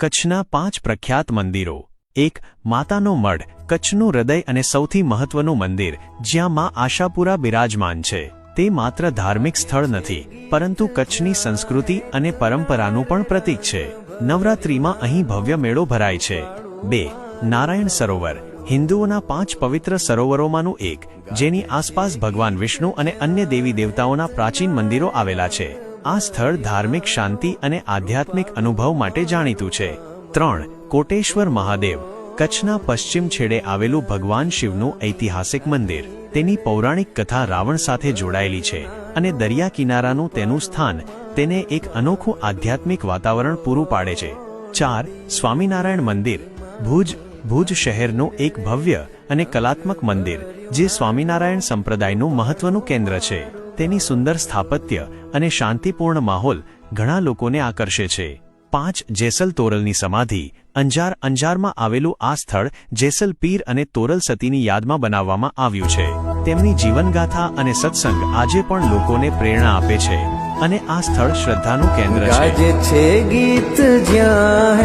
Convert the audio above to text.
કચ્છના પાંચ પ્રખ્યાત મંદિરો. એક, માતાનો મઢ, કચ્છનું હૃદય અને સૌથી મહત્વનું મંદિર, જ્યાં માં આશાપુરા બિરાજમાન છે. તે માત્ર ધાર્મિક સ્થળ નથી, પરંતુ કચ્છની સંસ્કૃતિ અને પરંપરાનું પણ પ્રતીક છે. નવરાત્રિમાં અહીં ભવ્ય મેળો ભરાય છે. બે, નારાયણ સરોવર, હિન્દુઓના પાંચ પવિત્ર સરોવરોમાંનું એક, જેની આસપાસ ભગવાન વિષ્ણુ અને અન્ય દેવી દેવતાઓના પ્રાચીન મંદિરો આવેલા છે. આ સ્થળ ધાર્મિક શાંતિ અને આધ્યાત્મિક અનુભવ માટે જાણીતું છે. ત્રણ, કોટેશ્વર મહાદેવ. કચ્છના પશ્ચિમ છેડે આવેલું ભગવાન શિવનું ઐતિહાસિક મંદિર. તેની પૌરાણિક કથા રાવણ સાથે જોડાયેલી છે અને દરિયા કિનારાનું તેનું સ્થાન તેને એક અનોખું આધ્યાત્મિક વાતાવરણ પૂરું પાડે છે. ચાર, સ્વામિનારાયણ મંદિર. ભુજ ભુજ શહેરનું એક ભવ્ય અને કલાત્મક મંદિર, જે સ્વામિનારાયણ સંપ્રદાયનું મહત્વનું કેન્દ્ર છે. તેની સુંદર સ્થાપત્ય અને શાંતિપૂર્ણ માહોલ ઘણા લોકોને આકર્ષે છે. પાંચ જેસલ તોરલની સમાધિ અંજાર અંજારમાં આવેલું આ સ્થળ જેસલ પીર અને તોરલ સતીની યાદમાં બનાવવામાં આવ્યું છે. તેમની જીવનગાથા અને સત્સંગ આજે પણ લોકોને પ્રેરણા આપે છે અને આ સ્થળ શ્રદ્ધાનું કેન્દ્ર છે. ગીત જ્યાં